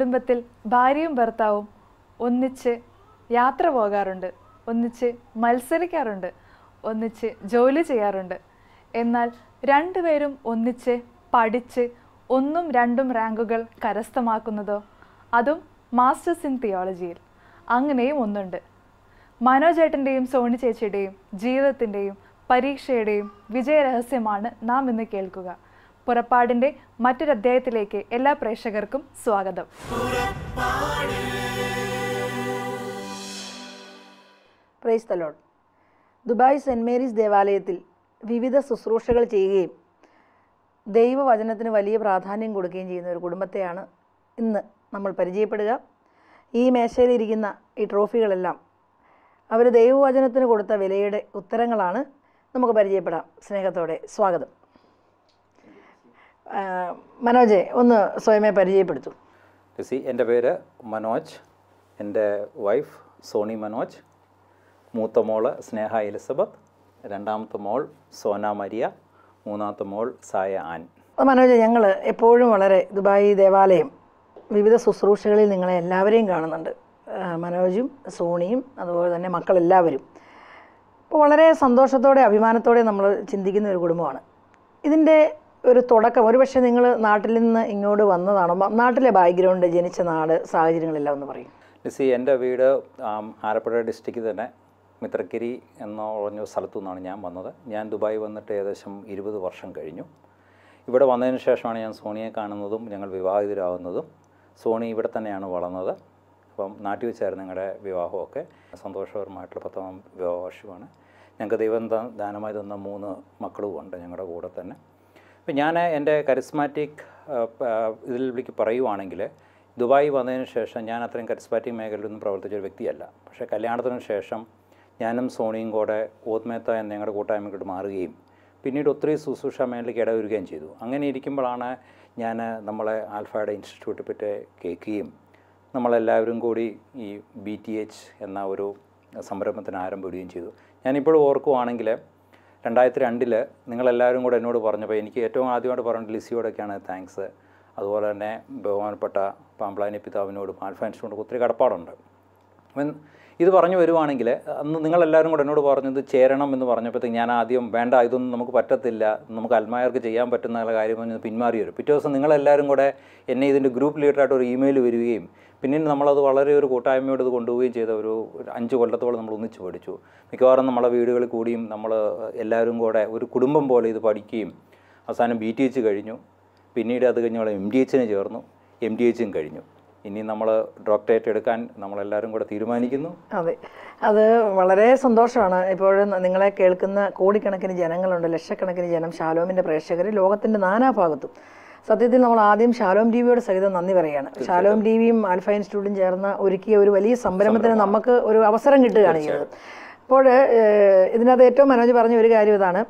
കുടുംബത്തിൽ ഭാര്യയും ഭർത്താവും ഒന്നിച്ച് യാത്ര പോകാറുണ്ട് ഒന്നിച്ച് മത്സരിക്കാറുണ്ട് ഒന്നിച്ച് ജോലി ചെയ്യാറുണ്ട്. എന്നാൽ രണ്ടുപേരും ഒന്നിച്ച് പഠിച്ച് ഒന്നും രണ്ടും റാങ്കുകൾ കരസ്ഥമാക്കുന്നതോ അതും മാസ്റ്റേഴ്സ് ഇൻ തിയോളജിയിൽ. അങ്ങനെയും ഒന്നുണ്ട്. മനോജേട്ടന്റെയും സോണി ചേച്ചിയുടെയും ജീവിതത്തിന്റെയും പരീക്ഷയുടെയും വിജയരഹസ്യമാണ് നാം ഇന്ന് കേൾക്കുക. പുറപ്പാടിന്റെ മറ്റൊരധ്യായത്തിലേക്ക് എല്ലാ പ്രേക്ഷകർക്കും സ്വാഗതം. പ്രൈസ് ദുബായ് സെന്റ് മേരീസ് ദേവാലയത്തിൽ വിവിധ ശുശ്രൂഷകൾ ചെയ്യുകയും ദൈവവചനത്തിന് വലിയ പ്രാധാന്യം കൊടുക്കുകയും ചെയ്യുന്ന ഒരു കുടുംബത്തെയാണ് ഇന്ന് നമ്മൾ പരിചയപ്പെടുക. ഈ മേശയിലിരിക്കുന്ന ഈ ട്രോഫികളെല്ലാം അവർ ദൈവവചനത്തിന് കൊടുത്ത വിലയുടെ ഉത്തരങ്ങളാണ് നമുക്ക് പരിചയപ്പെടാം. സ്നേഹത്തോടെ സ്വാഗതം. മനോജെ ഒന്ന് സ്വയമേ പരിചയപ്പെടുത്തു. ലിസി എന്റെ പേര് മനോജ്. എന്റെ വൈഫ് സോണി മനോജ്. മൂത്ത മോൾ സ്നേഹ എലിസബത്ത്. രണ്ടാമത്തെ മോൾ സോന മരിയ. മൂന്നാമത്തെ മോൾ സായ ആൻ. മനോജ് ഞങ്ങൾ എപ്പോഴും വളരെ ദുബായി ദേവാലയം വിവിധ ശുശ്രൂഷകളിൽ നിങ്ങളെ എല്ലാവരെയും കാണുന്നുണ്ട്. മനോജും സോണിയും അതുപോലെ തന്നെ മക്കളെല്ലാവരും. അപ്പോൾ വളരെ സന്തോഷത്തോടെ അഭിമാനത്തോടെ നമ്മൾ ചിന്തിക്കുന്ന ഒരു കുടുംബമാണ്. ഇതിന്റെ ഒരു തുടക്കം. ഒരുപക്ഷെ നിങ്ങൾ നാട്ടിൽ നിന്ന് ഇങ്ങോട്ട് വന്നതാണോ? നാട്ടിലെ ബാക്ക്ഗ്രൗണ്ട് ജനിച്ച നാട് സാഹചര്യങ്ങളെല്ലാം ഒന്ന് പറയും. ലിസി എന്റെ വീട് ആലപ്പുഴ ഡിസ്ട്രിക്റ്റിൽ തന്നെ മിത്രക്കിരി എന്ന പറഞ്ഞ സ്ഥലത്തു നിന്നാണ് ഞാൻ വന്നത്. ഞാൻ ദുബായ് വന്നിട്ട് ഏകദേശം ഇരുപത് വർഷം കഴിഞ്ഞു. ഇവിടെ വന്നതിന് ശേഷമാണ് ഞാൻ സോണിയെ കാണുന്നതും ഞങ്ങൾ വിവാഹിതരാകുന്നതും. സോണി ഇവിടെ തന്നെയാണ് വളർന്നത്. അപ്പം നാട്ടിൽ വെച്ചായിരുന്നു ഞങ്ങളുടെ വിവാഹമൊക്കെ. സന്തോഷകരമായിട്ടുള്ള പത്താം വിവാഹ വർഷമാണ് ഞങ്ങൾക്ക് ദൈവം ദാനമായി തന്ന മൂന്ന് മക്കളും ഉണ്ട് ഞങ്ങളുടെ കൂടെ തന്നെ. അപ്പം ഞാൻ എന്റെ കരിസ്മാറ്റിക് ഇതിൽ വിളിക്ക് പറയുവാണെങ്കിൽ ദുബായി വന്നതിന് ശേഷം ഞാൻ അത്രയും കരിസ്മാറ്റിക് മേഖലയിലൊന്നും പ്രവർത്തിച്ച ഒരു വ്യക്തിയല്ല. പക്ഷേ കല്യാണത്തിന് ശേഷം ഞാനും സോണിയും കൂടെ ഓത്മേത്ത എന്ന ഞങ്ങളുടെ കൂട്ടായ്മയ്ക്കോട്ട് മാറുകയും പിന്നീട് ഒത്തിരി ശുശ്രൂഷ മേഖലയ്ക്ക് ഇടവരുകയും ചെയ്തു. അങ്ങനെ ഇരിക്കുമ്പോഴാണ് ഞാൻ നമ്മളെ ആൽഫയുടെ ഇൻസ്റ്റിറ്റ്യൂട്ടിൽ പറ്റി കേൾക്കുകയും നമ്മളെല്ലാവരും കൂടി ഈ ബി ടി എച്ച് എന്ന ഒരു സംരംഭത്തിന് ആരംഭിക്കുകയും ചെയ്തു. ഞാനിപ്പോഴും ഓർക്കുവാണെങ്കിൽ രണ്ടായിരത്തി രണ്ടിൽ നിങ്ങളെല്ലാവരും കൂടെ എന്നോട് പറഞ്ഞപ്പോൾ എനിക്ക് ഏറ്റവും ആദ്യമായിട്ട് പറഞ്ഞ ലിസിയോടൊക്കെയാണ്. താങ്ക്സ് അതുപോലെ തന്നെ ബഹുമാനപ്പെട്ട പാമ്പ്ലാനി പിതാവിനോടും ആൽഫാൻസിനോടും ഒത്തിരി കടപ്പാടുണ്ട്. അപ്പം ഇത് പറഞ്ഞു വരുവാണെങ്കിൽ അന്ന് നിങ്ങളെല്ലാവരും കൂടെ എന്നോട് പറഞ്ഞത് ചേരണം എന്ന് പറഞ്ഞപ്പോഴത്തേക്ക് ഞാൻ ആദ്യം വേണ്ട ഇതൊന്നും നമുക്ക് പറ്റത്തില്ല നമുക്ക് അൽമായർക്ക് ചെയ്യാൻ പറ്റുന്ന കാര്യം പറഞ്ഞ് പിന്മാറി വരും. പിറ്റേ ദിവസം നിങ്ങളെല്ലാവരും കൂടെ എന്നെ ഇതിന്റെ ഗ്രൂപ്പ് ലീഡറായിട്ട് ഒരു ഇമെയിൽ വരികയും പിന്നീട് നമ്മളത് വളരെ ഒരു കൂട്ടായ്മയോട് ഇത് കൊണ്ടുപോവുകയും ചെയ്ത ഒരു അഞ്ച് കൊല്ലത്തോളം നമ്മൾ ഒന്നിച്ച് പഠിച്ചു. മിക്കവാറും നമ്മളെ വീടുകളിൽ കൂടിയും നമ്മൾ എല്ലാവരും കൂടെ ഒരു കുടുംബം പോലെ ഇത് പഠിക്കുകയും അവസാനം ബി ടി എച്ച് കഴിഞ്ഞു. പിന്നീട് അത് കഴിഞ്ഞ് നമ്മൾ എം ഡി ചേർന്നു. എം ഡി എച്ചും കഴിഞ്ഞു. ഇനി നമ്മൾ ഡോക്ടറേറ്റ് എടുക്കാൻ നമ്മളെല്ലാവരും കൂടെ തീരുമാനിക്കുന്നു. അതെ. അത് വളരെ സന്തോഷമാണ്. ഇപ്പോഴും നിങ്ങളെ കേൾക്കുന്ന കോടിക്കണക്കിന് ജനങ്ങളുണ്ട് ലക്ഷക്കണക്കിന് ജനം ഷാലോമിന്റെ പ്രേക്ഷകർ ലോകത്തിന്റെ നാനാഭാഗത്തും. സത്യത്തിൽ നമ്മൾ ആദ്യം ഷാലോം ടി വിയോട് സഹിതം നന്ദി പറയുകയാണ്. ഷാലോം ടി വിയും ആൽഫ ഇൻസ്റ്റിറ്റ്യൂട്ടും ചേർന്ന് ഒരുക്കിയ ഒരു വലിയ സംരംഭത്തിന് നമുക്ക് ഒരു അവസരം കിട്ടുകയാണ് ചെയ്തത്. അപ്പോൾ ഇതിനകത്ത് ഏറ്റവും മനോജ് പറഞ്ഞ ഒരു കാര്യം ഇതാണ്.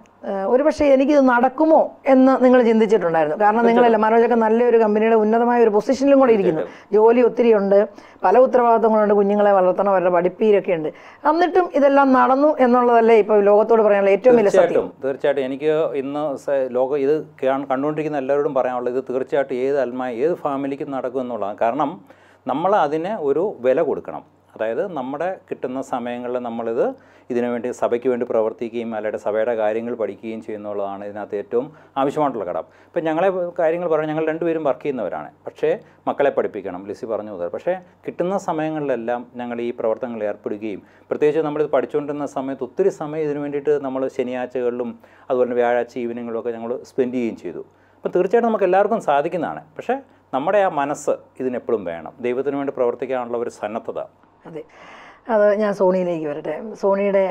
ഒരുപക്ഷെ എനിക്കിത് നടക്കുമോ എന്ന് നിങ്ങൾ ചിന്തിച്ചിട്ടുണ്ടായിരുന്നു. കാരണം നിങ്ങളല്ല മനോജൊക്കെ നല്ലൊരു കമ്പനിയുടെ ഉന്നതമായ ഒരു പൊസിഷനിലും കൂടെ ഇരിക്കുന്നു. ജോലി ഒത്തിരി ഉണ്ട് പല ഉത്തരവാദിത്തങ്ങളുണ്ട് കുഞ്ഞുങ്ങളെ വളർത്തണം അവരുടെ പഠിപ്പീരൊക്കെ ഉണ്ട്. എന്നിട്ടും ഇതെല്ലാം നടന്നു എന്നുള്ളതല്ലേ ഇപ്പോൾ ലോകത്തോട് പറയാനുള്ള ഏറ്റവും വലിയ സത്യം. തീർച്ചയായിട്ടും എനിക്ക് ഇന്ന് ലോകം ഇത് കണ്ടുകൊണ്ടിരിക്കുന്ന എല്ലാവരോടും പറയാനുള്ളത് ഇത് തീർച്ചയായിട്ടും ഏത് അൽമായ ഏത് ഫാമിലിക്കും നടക്കും എന്നുള്ളതാണ്. കാരണം നമ്മൾ അതിന് ഒരു വില കൊടുക്കണം. അതായത് നമ്മുടെ കിട്ടുന്ന സമയങ്ങളിൽ നമ്മളിത് ഇതിനു വേണ്ടി സഭയ്ക്ക് വേണ്ടി പ്രവർത്തിക്കുകയും അല്ലെങ്കിൽ സഭയുടെ കാര്യങ്ങൾ പഠിക്കുകയും ചെയ്യുന്നുള്ളതാണ് ഇതിനകത്ത് ഏറ്റവും ആവശ്യമായിട്ടുള്ള ഘടകം ഇപ്പം ഞങ്ങളെ കാര്യങ്ങൾ പറഞ്ഞാൽ ഞങ്ങൾ രണ്ടുപേരും വർക്ക് ചെയ്യുന്നവരാണ്. പക്ഷേ മക്കളെ പഠിപ്പിക്കണം ലിസി പറഞ്ഞു മുതൽ. പക്ഷേ കിട്ടുന്ന സമയങ്ങളിലെല്ലാം ഞങ്ങൾ ഈ പ്രവർത്തനങ്ങളിൽ ഏർപ്പെടുകയും പ്രത്യേകിച്ച് നമ്മളിത് പഠിച്ചുകൊണ്ടിരുന്ന സമയത്ത് ഒത്തിരി സമയം ഇതിനു വേണ്ടിയിട്ട് നമ്മൾ ശനിയാഴ്ചകളിലും അതുപോലെ തന്നെ വ്യാഴാഴ്ച ഈവനിങ്ങളിലും ഒക്കെ ഞങ്ങൾ സ്പെൻഡ് ചെയ്യുകയും ചെയ്തു. അപ്പോൾ തീർച്ചയായിട്ടും നമുക്ക് എല്ലാവർക്കും സാധിക്കുന്നതാണ്. പക്ഷേ നമ്മുടെ ആ മനസ്സ് ഇതിനെപ്പോഴും വേണം. ദൈവത്തിന് വേണ്ടി പ്രവർത്തിക്കാനുള്ള ഒരു സന്നദ്ധത. അതെ. അത് ഞാൻ സോണിയിലേക്ക് വരട്ടെ. സോണിയുടെ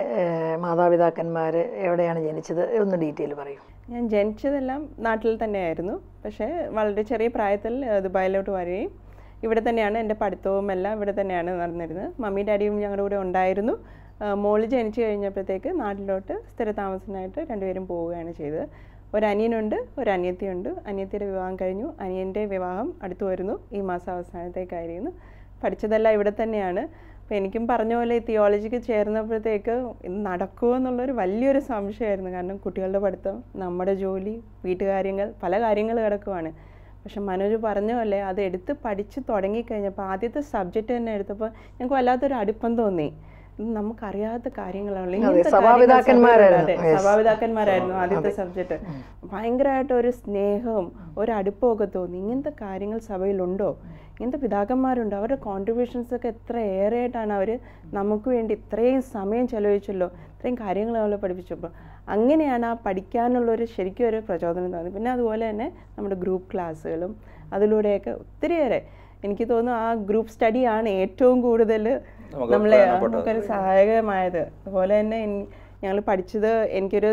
മാതാപിതാക്കന്മാർ എവിടെയാണ് ജനിച്ചത്? ഒന്ന് ഡീറ്റെയിൽ പറയൂ. ഞാൻ ജനിച്ചതെല്ലാം നാട്ടിൽ തന്നെയായിരുന്നു. പക്ഷേ വളരെ ചെറിയ പ്രായത്തിൽ ദുബായിലോട്ട് വരികയും ഇവിടെ തന്നെയാണ് എന്റെ പഠിത്തവും എല്ലാം ഇവിടെ തന്നെയാണ് നടന്നിരുന്നത്. മമ്മി ഡാഡിയും ഞങ്ങളുടെ കൂടെ ഉണ്ടായിരുന്നു. മോൾ ജനിച്ചു കഴിഞ്ഞപ്പോഴത്തേക്ക് നാട്ടിലോട്ട് സ്ഥിരതാമസത്തിനായിട്ട് രണ്ടുപേരും പോവുകയാണ് ചെയ്തത്. ഒരു അനിയനുണ്ട് ഒരു അനിയത്തിയുണ്ട് അനിയത്തിയുടെ വിവാഹം കഴിഞ്ഞു. അനിയന്റെ വിവാഹം അടുത്തു വരുന്നു. ഈ മാസം അവസാനത്തേക്കായിരുന്നു പഠിച്ചതെല്ലാം ഇവിടെ തന്നെയാണ്. അപ്പോൾ എനിക്കും പറഞ്ഞ പോലെ ഈ തിയോളജിക്ക് ചേർന്നപ്പോഴത്തേക്ക് നടക്കുമോ എന്നുള്ളൊരു വലിയൊരു സംശയമായിരുന്നു. കാരണം കുട്ടികളുടെ പഠിത്തം നമ്മുടെ ജോലി വീട്ടുകാര്യങ്ങൾ പല കാര്യങ്ങൾ കിടക്കുവാണ്. പക്ഷെ മനോജ് പറഞ്ഞ പോലെ അത് എടുത്ത് പഠിച്ച് തുടങ്ങിക്കഴിഞ്ഞപ്പോൾ ആദ്യത്തെ സബ്ജക്റ്റ് തന്നെ എടുത്തപ്പോൾ ഞങ്ങൾക്ക് വല്ലാത്തൊരു അടുപ്പം തോന്നി. നമുക്കറിയാത്ത കാര്യങ്ങളാണ്. സഭാപിതാക്കന്മാരായിരുന്നു. സഭാപിതാക്കന്മാരായിരുന്നു ആദ്യത്തെ സബ്ജക്റ്റ് ഭയങ്കരമായിട്ട് ഒരു സ്നേഹവും ഒരു അടുപ്പമൊക്കെ തോന്നി. ഇങ്ങനത്തെ കാര്യങ്ങൾ സഭയിലുണ്ടോ? ഇങ്ങനത്തെ പിതാക്കന്മാരുണ്ടോ? അവരുടെ കോൺട്രിബ്യൂഷൻസ് ഒക്കെ എത്ര ഏറെയായിട്ടാണ് അവർ നമുക്ക് വേണ്ടി ഇത്രയും സമയം ചെലവഴിച്ചല്ലോ? ഇത്രയും കാര്യങ്ങൾ അവളെ പഠിപ്പിച്ചപ്പോൾ. അങ്ങനെയാണ് ആ പഠിക്കാനുള്ളൊരു ശരിക്കും ഒരു പ്രചോദനം തോന്നി പിന്നെ അതുപോലെ തന്നെ നമ്മുടെ ഗ്രൂപ്പ് ക്ലാസ്സുകളും അതിലൂടെയൊക്കെ ഒത്തിരിയേറെ എനിക്ക് തോന്നുന്നു ആ ഗ്രൂപ്പ് സ്റ്റഡിയാണ് ഏറ്റവും കൂടുതൽ നമ്മളെ. നമുക്കൊരു സഹായകമായത്. അതുപോലെ തന്നെ ഞങ്ങൾ പഠിച്ചത് എനിക്കൊരു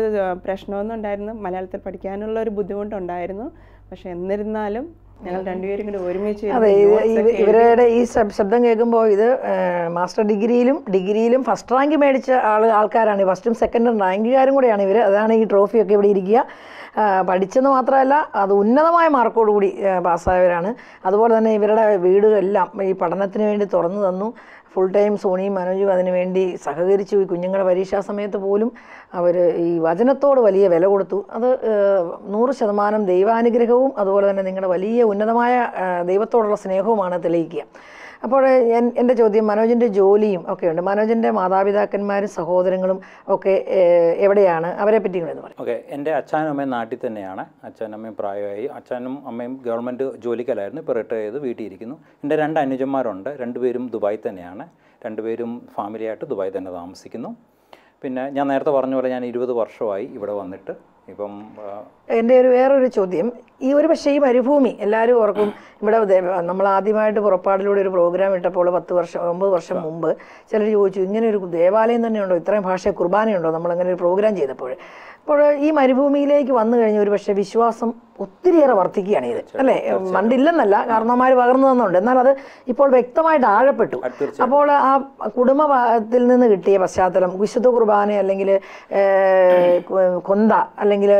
പ്രശ്നമൊന്നും ഉണ്ടായിരുന്നു മലയാളത്തിൽ പഠിക്കാനുള്ള ഒരു ബുദ്ധിമുട്ടുണ്ടായിരുന്നു. പക്ഷെ എന്നിരുന്നാലും ഞങ്ങൾ രണ്ടുപേരും കൂടി ഒരുമിച്ച് അതെ. ഇവരുടെ ഈ ശബ്- ശബ്ദം കേൾക്കുമ്പോൾ ഇത് മാസ്റ്റർ ഡിഗ്രിയിലും ഡിഗ്രിയിലും ഫസ്റ്റ് റാങ്ക് മേടിച്ച ആൾ ആൾക്കാരാണ്. ഫസ്റ്റും സെക്കൻഡും റാങ്കുകാരും കൂടെയാണ് ഇവർ അതാണ് ഈ ട്രോഫിയൊക്കെ ഇവിടെ ഇരിക്കുക. പഠിച്ചെന്ന് മാത്രമല്ല അത് ഉന്നതമായ മാർക്കോടുകൂടി പാസ്സായവരാണ്. അതുപോലെ തന്നെ ഇവരുടെ വീടുകളെല്ലാം ഈ പഠനത്തിന് വേണ്ടി തുറന്നു തന്നു. ഫുൾ ടൈം സോണിയും മനോജും അതിനുവേണ്ടി സഹകരിച്ചു. ഈ കുഞ്ഞുങ്ങളുടെ പരീക്ഷാ സമയത്ത് പോലും അവർ ഈ വചനത്തോട് വലിയ വില കൊടുത്തു. അത് നൂറ് ശതമാനം ദൈവാനുഗ്രഹവും അതുപോലെ തന്നെ നിങ്ങളുടെ വലിയ ഉന്നതമായ ദൈവത്തോടുള്ള സ്നേഹവുമാണ് തെളിയിക്കുക. അപ്പോൾ എന്റെ ചോദ്യം മനോജിന്റെ ജോലിയും ഒക്കെ ഉണ്ട്. മനോജിന്റെ മാതാപിതാക്കന്മാരും സഹോദരങ്ങളും ഒക്കെ എവിടെയാണ്? അവരെ പറ്റി എന്ന് പറയും. ഓക്കെ എന്റെ അച്ഛനും അമ്മയും നാട്ടിൽ തന്നെയാണ്. അച്ഛനും അമ്മയും പ്രായമായി. അച്ഛനും അമ്മയും ഗവൺമെന്റ് ജോലിക്കലായിരുന്നു. ഇപ്പോൾ റിട്ടയർ ചെയ്ത് വീട്ടിലിരിക്കുന്നു എന്റെ രണ്ട് അനുജന്മാരുണ്ട്. രണ്ടുപേരും ദുബായ് തന്നെയാണ്. രണ്ടുപേരും ഫാമിലിയായിട്ട് ദുബായ് തന്നെ താമസിക്കുന്നു. പിന്നെ ഞാൻ നേരത്തെ പറഞ്ഞ പോലെ ഞാൻ ഇരുപത് വർഷമായി ഇവിടെ വന്നിട്ട് ഇപ്പം എന്റെ ഒരു വേറൊരു ചോദ്യം. ഈ ഒരു പക്ഷേ ഈ മരുഭൂമി എല്ലാവരും ഓർക്കും ഇവിടെ നമ്മൾ ആദ്യമായിട്ട് പുറപ്പാടിലൂടെ ഒരു പ്രോഗ്രാം ഇട്ടപ്പോൾ പത്ത് വർഷം ഒമ്പത് വർഷം മുമ്പ് ചിലർ ചോദിച്ചു ഇങ്ങനെ ഒരു ദേവാലയം തന്നെയുണ്ടോ? ഇത്രയും ഭാഷയെ കുർബാനയുണ്ടോ? നമ്മൾ അങ്ങനെ ഒരു പ്രോഗ്രാം ചെയ്തപ്പോൾ. അപ്പോൾ ഈ മരുഭൂമിയിലേക്ക് വന്നു കഴിഞ്ഞ ഒരു പക്ഷേ വിശ്വാസം ഒത്തിരിയേറെ വർദ്ധിക്കുകയാണ് ഇത്. അല്ലേ? മണ്ടില്ലെന്നല്ല കാരണവന്മാർ പകർന്നു തന്നുണ്ട്. എന്നാൽ അത് ഇപ്പോൾ വ്യക്തമായിട്ട് ആഴപ്പെട്ടു. അപ്പോൾ ആ കുടുംബത്തിൽ നിന്ന് കിട്ടിയ പശ്ചാത്തലം വിശുദ്ധ കുർബാന അല്ലെങ്കിൽ കൊന്ത അല്ലെങ്കിൽ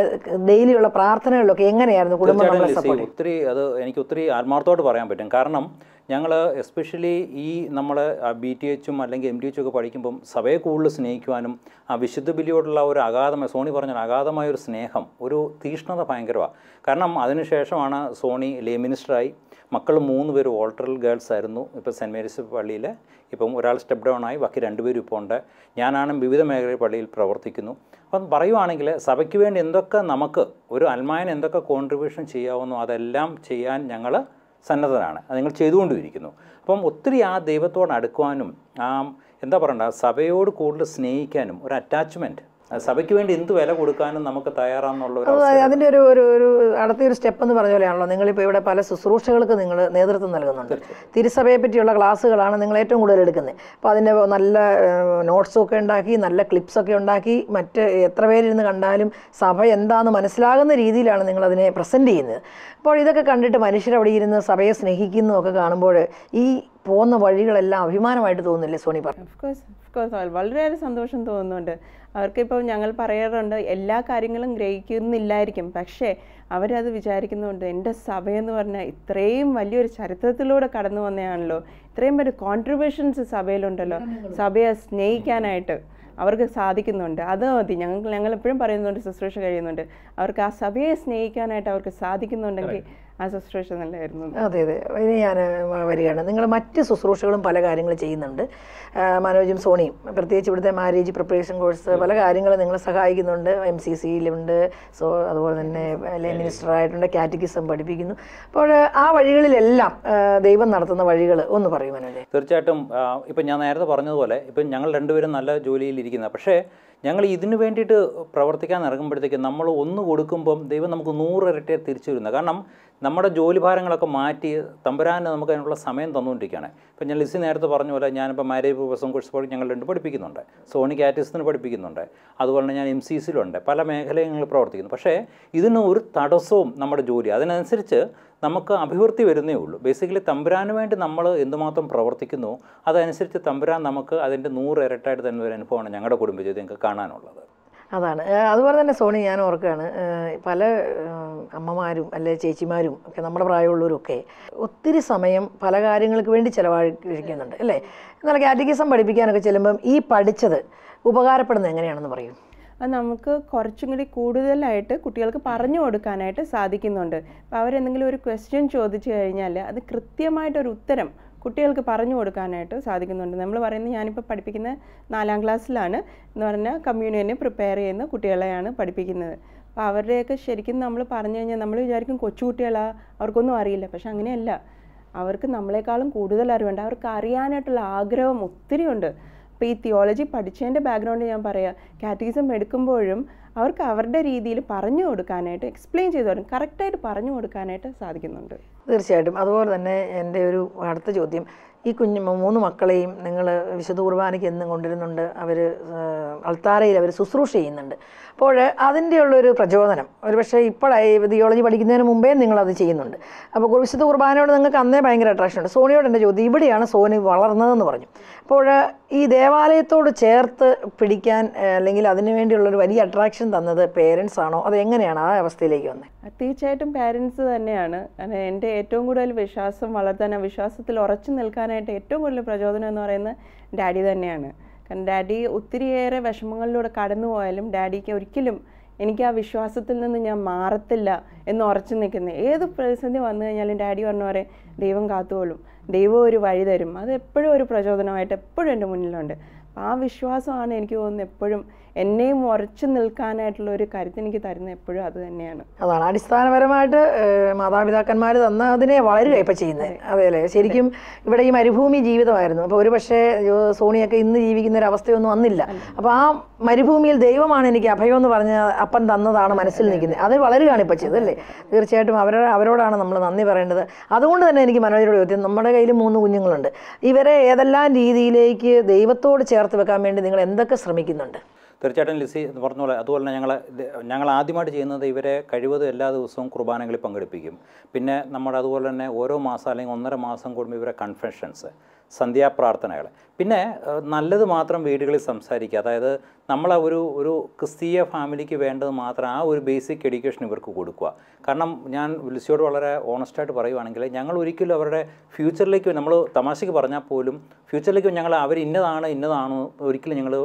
ഡെയിലിയുള്ള പ്രാർത്ഥനകളിലൊക്കെ എങ്ങനെയായിരുന്നു കുടുംബം ഒത്തിരി അത് എനിക്ക് ഒത്തിരി ആത്മാർത്ഥമായിട്ട് പറയാൻ പറ്റും. കാരണം ഞങ്ങൾ എസ്പെഷ്യലി ഈ നമ്മൾ ബി ടി എച്ചും അല്ലെങ്കിൽ എം ടി എച്ചും ഒക്കെ പഠിക്കുമ്പം സഭയെ കൂടുതൽ സ്നേഹിക്കുവാനും ആ വിശുദ്ധ ബലിയോടുള്ള ഒരു അഗാധമായ സോണി പറഞ്ഞ അഗാധമായ ഒരു സ്നേഹം ഒരു തീഷ്ണത ഭയങ്കരമാണ് കാരണം അതിനുശേഷമാണ് സോണി ലേ മിനിസ്റ്ററായി. മക്കൾ മൂന്ന് പേര് ഓൾട്ടറൽ ഗേൾസ് ആയിരുന്നു ഇപ്പോൾ സെന്റ് മേരീസ് പള്ളിയിൽ ഇപ്പം ഒരാൾ സ്റ്റെപ്പ് ഡൗൺ ആയി ബാക്കി രണ്ടുപേരും ഇപ്പോൾ ഉണ്ട്. ഞാനാണ് വിവിധ മേഖലയിൽ പള്ളിയിൽ പ്രവർത്തിക്കുന്നു. അപ്പം പറയുവാണെങ്കിൽ സഭയ്ക്ക് വേണ്ടി എന്തൊക്കെ നമുക്ക് ഒരു അൽമായൻ എന്തൊക്കെ കോൺട്രിബ്യൂഷൻ ചെയ്യാവുന്നോ അതെല്ലാം ചെയ്യാൻ ഞങ്ങൾ സന്നദ്ധരാണ് അത് നിങ്ങൾ ചെയ്തുകൊണ്ടിരിക്കുന്നു. അപ്പം ഒത്തിരി ആ ദൈവത്തോട് അടുക്കുവാനും ആ എന്താ പറയണ്ട സഭയോട് കൂടുതൽ സ്നേഹിക്കാനും ഒരു അറ്റാച്ച്മെന്റ് സഭയ്ക്ക് വേണ്ടി എന്ത് വില കൊടുക്കാനും നമുക്ക് തയ്യാറാണെന്നുള്ള ഒരു അത് അവസ്ഥ അതിന്റെ ഒരു ഒരു ഒരു അടുത്ത ഒരു സ്റ്റെപ്പ് എന്ന് പറഞ്ഞ പോലെയാണല്ലോ. നിങ്ങളിപ്പോൾ ഇവിടെ പല ശുശ്രൂഷകൾക്ക് നിങ്ങൾ നേതൃത്വം നൽകുന്നുണ്ട്. തിരുസഭയെ പറ്റിയുള്ള ക്ലാസ്സുകളാണ് നിങ്ങൾ ഏറ്റവും കൂടുതൽ എടുക്കുന്നത്. അപ്പോൾ അതിന്റെ നല്ല നോട്ട്സൊക്കെ ഉണ്ടാക്കി നല്ല ക്ലിപ്സൊക്കെ ഉണ്ടാക്കി മറ്റ് എത്ര പേരിരുന്ന് കണ്ടാലും സഭ എന്താണെന്ന് മനസ്സിലാകുന്ന രീതിയിലാണ് നിങ്ങൾ അതിനെ പ്രസന്റ് ചെയ്യുന്നത്. അപ്പോൾ ഇതൊക്കെ കണ്ടിട്ട് മനുഷ്യർ അവിടെ ഇരുന്ന് സഭയെ സ്നേഹിക്കുന്നതൊക്കെ കാണുമ്പോൾ ഈ പോകുന്ന വഴികളെല്ലാം അഭിമാനമായിട്ട് തോന്നുന്നില്ലേ സോണി പറഞ്ഞു? ഓഫ് കോഴ്സ് ഓഫ് കോഴ്സ് വളരെയേറെ സന്തോഷം തോന്നുന്നുണ്ട്. അവർക്കിപ്പോൾ ഞങ്ങൾ പറയാറുണ്ട് എല്ലാ കാര്യങ്ങളും ഗ്രഹിക്കുന്നില്ലായിരിക്കും. പക്ഷേ അവരത് വിചാരിക്കുന്നുണ്ട് എന്റെ സഭയെന്ന് പറഞ്ഞാൽ ഇത്രയും വലിയൊരു ചരിത്രത്തിലൂടെ കടന്നു വന്നതാണല്ലോ. ഇത്രയും വലിയ കോൺട്രിബ്യൂഷൻസ് സഭയിലുണ്ടല്ലോ. സഭയെ സ്നേഹിക്കാനായിട്ട് അവർക്ക് സാധിക്കുന്നുണ്ട്. അത് മതി. ഞങ്ങൾ ഞങ്ങൾ എപ്പോഴും പറയുന്നുണ്ട് ശുശ്രൂഷ കഴിയുന്നുണ്ട്. അവർക്ക് ആ സഭയെ സ്നേഹിക്കാനായിട്ട് അവർക്ക് സാധിക്കുന്നുണ്ടെങ്കിൽ ആ ശുശ്രൂഷ നല്ലതായിരുന്നു അതെ അതെ. ഇനി ഞാൻ വരികയാണ്. നിങ്ങൾ മറ്റ് ശുശ്രൂഷകളും പല കാര്യങ്ങളും ചെയ്യുന്നുണ്ട്. മനോജും സോണിയും. പ്രത്യേകിച്ച് ഇവിടുത്തെ മാരേജ് പ്രിപ്പറേഷൻ കോഴ്സ് പല കാര്യങ്ങളും നിങ്ങളെ സഹായിക്കുന്നുണ്ട്. M C സിയിലുണ്ട്. സോ അതുപോലെ തന്നെ ലേ മിനിസ്റ്റർ ആയിട്ടുണ്ട് കാറ്റഗിസം പഠിപ്പിക്കുന്നു. അപ്പോൾ ആ വഴികളിലെല്ലാം ദൈവം നടത്തുന്ന വഴികൾ ഒന്ന് പറയും മനോജ്. തീർച്ചയായിട്ടും ഇപ്പം ഞാൻ നേരത്തെ പറഞ്ഞതുപോലെ ഇപ്പം ഞങ്ങൾ രണ്ടുപേരും നല്ല ജോലിയിൽ ഇരിക്കുന്ന. പക്ഷേ ഞങ്ങൾ ഇതിനു വേണ്ടിയിട്ട് പ്രവർത്തിക്കാൻ ഇറങ്ങുമ്പോഴത്തേക്ക് നമ്മൾ ഒന്ന് കൊടുക്കുമ്പം ദൈവം നമുക്ക് നൂറിരട്ടിയെ തിരിച്ചു വരുന്നത് കാരണം നമ്മുടെ ജോലി ഭാരങ്ങളൊക്കെ മാറ്റി തമ്പുരാൻ നമുക്ക് അതിനുള്ള സമയം തന്നുകൊണ്ടിരിക്കുകയാണ്. ഇപ്പം ഞാൻ ലിസി നേരത്തെ പറഞ്ഞ പോലെ ഞാനിപ്പോൾ മാരേജ് പ്രൊഫസറും കുറിച്ച് പോയി ഞങ്ങൾ രണ്ട് പഠിപ്പിക്കുന്നുണ്ട്. സോണി കാറ്റിസത്തിന് പഠിപ്പിക്കുന്നുണ്ട്. അതുപോലെ തന്നെ ഞാൻ എം സി സിയിലുണ്ട് പല മേഖലയിൽ ഞങ്ങൾ പ്രവർത്തിക്കുന്നു. പക്ഷേ ഇതിന് ഒരു തടസ്സവും നമ്മുടെ ജോലി അതിനനുസരിച്ച് നമുക്ക് അഭിവൃദ്ധി വരുന്നേ ഉള്ളൂ. ബേസിക്കലി തമ്പുരാന് വേണ്ടി നമ്മൾ എന്തുമാത്രം പ്രവർത്തിക്കുന്നു അതനുസരിച്ച് തമ്പുരാൻ നമുക്ക് അതിന്റെ നൂറ് ഇരട്ടായിട്ട് തന്നെ ഒരു അനുഭവമാണ് ഞങ്ങളുടെ കുടുംബജീവിതം ഞങ്ങൾക്ക് കാണാനുള്ളത്. അതാണ്. അതുപോലെ തന്നെ സോണി ഞാൻ ഓർക്കുകയാണ് പല അമ്മമാരും അല്ലെ ചേച്ചിമാരും ഒക്കെ നമ്മുടെ പ്രായമുള്ളവരൊക്കെ ഒത്തിരി സമയം പല കാര്യങ്ങൾക്ക് വേണ്ടി ചിലവഴിക്കുന്നുണ്ട് അല്ലേ? എന്നാൽ കാറ്റഗിസം പഠിപ്പിക്കാനൊക്കെ ചെല്ലുമ്പം ഈ പഠിച്ചത് ഉപകാരപ്പെടുന്നത് എങ്ങനെയാണെന്ന് പറയും. അത് നമുക്ക് കുറച്ചും കൂടി കൂടുതലായിട്ട് കുട്ടികൾക്ക് പറഞ്ഞു കൊടുക്കാനായിട്ട് സാധിക്കുന്നുണ്ട്. അപ്പോൾ അവരെന്തെങ്കിലും ഒരു ക്വസ്റ്റ്യൻ ചോദിച്ചു കഴിഞ്ഞാൽ അത് കൃത്യമായിട്ടൊരു ഉത്തരം കുട്ടികൾക്ക് പറഞ്ഞു കൊടുക്കാനായിട്ട് സാധിക്കുന്നുണ്ട്. നമ്മൾ പറയുന്നത് ഞാനിപ്പോൾ പഠിപ്പിക്കുന്ന നാലാം ക്ലാസ്സിലാണ്. എന്ന് പറഞ്ഞാൽ കമ്മ്യൂണിയനെ പ്രിപ്പയർ ചെയ്യുന്ന കുട്ടികളെയാണ് പഠിപ്പിക്കുന്നത്. അപ്പോൾ അവരുടെയൊക്കെ ശരിക്കും നമ്മൾ പറഞ്ഞു കഴിഞ്ഞാൽ നമ്മൾ വിചാരിക്കും കൊച്ചുകുട്ടികളാണ് അവർക്കൊന്നും അറിയില്ല. പക്ഷെ അങ്ങനെയല്ല. അവർക്ക് നമ്മളെക്കാളും കൂടുതൽ അറിവുണ്ട്. അവർക്ക് അറിയാനായിട്ടുള്ള ആഗ്രഹം ഒത്തിരി ഉണ്ട് അപ്പോൾ ഈ തിയോളജി പഠിച്ചതിന്റെ ബാക്ക്ഗ്രൗണ്ട് ഞാൻ പറയാം. കാറ്റഗിസം എടുക്കുമ്പോഴും അവർക്ക് അവരുടെ രീതിയിൽ പറഞ്ഞു കൊടുക്കാനായിട്ട് എക്സ്പ്ലെയിൻ ചെയ്തു തരും. കറക്റ്റായിട്ട് പറഞ്ഞു കൊടുക്കാനായിട്ട് സാധിക്കുന്നുണ്ട്. തീർച്ചയായിട്ടും. അതുപോലെ തന്നെ എന്റെ ഒരു അടുത്ത ചോദ്യം. ഈ കുഞ്ഞു മൂന്ന് മക്കളെയും നിങ്ങൾ വിശുദ്ധ കുർബാനയ്ക്ക് എന്നും കൊണ്ടിരുന്നുണ്ട് അവർ അൾത്താരയിൽ അവർ ശുശ്രൂഷ ചെയ്യുന്നുണ്ട്. അപ്പോൾ അതിന്റെ ഉള്ളൊരു പ്രചോദനം. ഒരുപക്ഷെ ഇപ്പോഴായി തിയോളജി പഠിക്കുന്നതിന് മുമ്പേ നിങ്ങളത് ചെയ്യുന്നുണ്ട്. അപ്പോൾ വിശുദ്ധ കുർബാനയോട് നിങ്ങൾക്ക് അന്നേ ഭയങ്കര അട്രാക്ഷൻ ഉണ്ട്. സോണിയോട് എന്റെ ചോദ്യം ഇവിടെയാണ് സോനി വളർന്നതെന്ന് പറഞ്ഞു. അപ്പോൾ ഈ ദേവാലയത്തോട് ചേർത്ത് പിടിക്കാൻ അല്ലെങ്കിൽ അതിനു വേണ്ടിയുള്ളൊരു വലിയ അട്രാക്ഷൻ തന്നത് പേരൻസ് ആണോ? അത് എങ്ങനെയാണ് ആ അവസ്ഥയിലേക്ക് വന്നത് തീർച്ചയായിട്ടും പാരൻസ് തന്നെയാണ്. എന്റെ ഏറ്റവും കൂടുതൽ വിശ്വാസം വളർത്താൻ വിശ്വാസത്തിൽ ഉറച്ചു നിൽക്കാനായിട്ട് ഏറ്റവും കൂടുതൽ പ്രചോദനം എന്ന് പറയുന്നത് ഡാഡി തന്നെയാണ്. കാരണം ഡാഡി ഒത്തിരിയേറെ വിഷമങ്ങളിലൂടെ കടന്നു പോയാലും ഡാഡിക്ക് ഒരിക്കലും എനിക്ക് ആ വിശ്വാസത്തിൽ നിന്ന് ഞാൻ മാറത്തില്ല എന്ന് ഉറച്ചു നിൽക്കുന്നത് ഏത് പ്രതിസന്ധി വന്നു കഴിഞ്ഞാലും ഡാഡി പറഞ്ഞ പോലെ ദൈവം കാത്തുകൊള്ളും. ദൈവം ഒരു വഴി തരും. അത് എപ്പോഴും ഒരു പ്രചോദനമായിട്ട് എപ്പോഴും എന്റെ മുന്നിലുണ്ട്. ആ വിശ്വാസമാണ് എനിക്ക് തോന്നുന്നത് എപ്പോഴും എന്നെയും ഉറച്ചു നിൽക്കാനായിട്ടുള്ള ഒരു കരുത്ത് എനിക്ക് തരുന്ന എപ്പോഴും അത് തന്നെയാണ്. അതാണ്. അടിസ്ഥാനപരമായിട്ട് മാതാപിതാക്കന്മാർ തന്ന അതിനെ വളരുക ഇപ്പം ചെയ്യുന്നത് അതെ. അല്ലേ? ശരിക്കും ഇവിടെ ഈ മരുഭൂമി ജീവിതമായിരുന്നു. അപ്പോൾ ഒരു പക്ഷേ സോണിയൊക്കെ ഇന്ന് ജീവിക്കുന്ന ഒരു അവസ്ഥയൊന്നും വന്നില്ല. അപ്പോൾ ആ മരുഭൂമിയിൽ ദൈവമാണ് എനിക്ക് അഭയം എന്ന് പറഞ്ഞ അപ്പൻ തന്നതാണ് മനസ്സിൽ നിൽക്കുന്നത് അത്. വളരുകയാണ് ഇപ്പം ചെയ്തത് അല്ലേ? തീർച്ചയായിട്ടും അവരുടെ അവരോടാണ് നമ്മൾ നന്ദി പറയേണ്ടത്. അതുകൊണ്ട് തന്നെ എനിക്ക് മനോജരോട് ചോദ്യം. നമ്മുടെ കയ്യിൽ മൂന്ന് കുഞ്ഞുങ്ങളുണ്ട്. ഇവരെ ഏതെല്ലാം രീതിയിലേക്ക് ദൈവത്തോട് ചേർത്ത് വെക്കാൻ വേണ്ടി നിങ്ങൾ എന്തൊക്കെ ശ്രമിക്കുന്നുണ്ട്? തീർച്ചയായിട്ടും ലിസി എന്ന് പറഞ്ഞ പോലെ അതുപോലെ തന്നെ ഞങ്ങൾ ഞങ്ങൾ ആദ്യമായിട്ട് ചെയ്യുന്നത് ഇവരെ കഴിവതും എല്ലാ ദിവസവും കുർബാനകളിൽ പങ്കെടുപ്പിക്കും. പിന്നെ നമ്മൾ അതുപോലെ തന്നെ ഓരോ മാസം അല്ലെങ്കിൽ ഒന്നര മാസം കൂടുമ്പോൾ ഇവരെ കൺഫെഷൻസ് സന്ധ്യാപ്രാർത്ഥനകൾ പിന്നെ നല്ലത് മാത്രം വീടുകളിൽ സംസാരിക്കുക. അതായത് നമ്മളെ ഒരു ഒരു ക്രിസ്തീയ ഫാമിലിക്ക് വേണ്ടത് മാത്രം ആ ഒരു ബേസിക് എഡ്യൂക്കേഷൻ ഇവർക്ക് കൊടുക്കുക. കാരണം ഞാൻ വിളിച്ചോട് വളരെ ഓണസ്റ്റായിട്ട് പറയുവാണെങ്കിൽ ഞങ്ങൾ ഒരിക്കലും അവരുടെ ഫ്യൂച്ചറിലേക്ക് നമ്മൾ തമാശയ്ക്ക് പറഞ്ഞാൽ പോലും ഫ്യൂച്ചറിലേക്ക് ഞങ്ങൾ അവർ ഇന്നതാണ് ഇന്നതാണ് ഒരിക്കലും ഞങ്ങൾ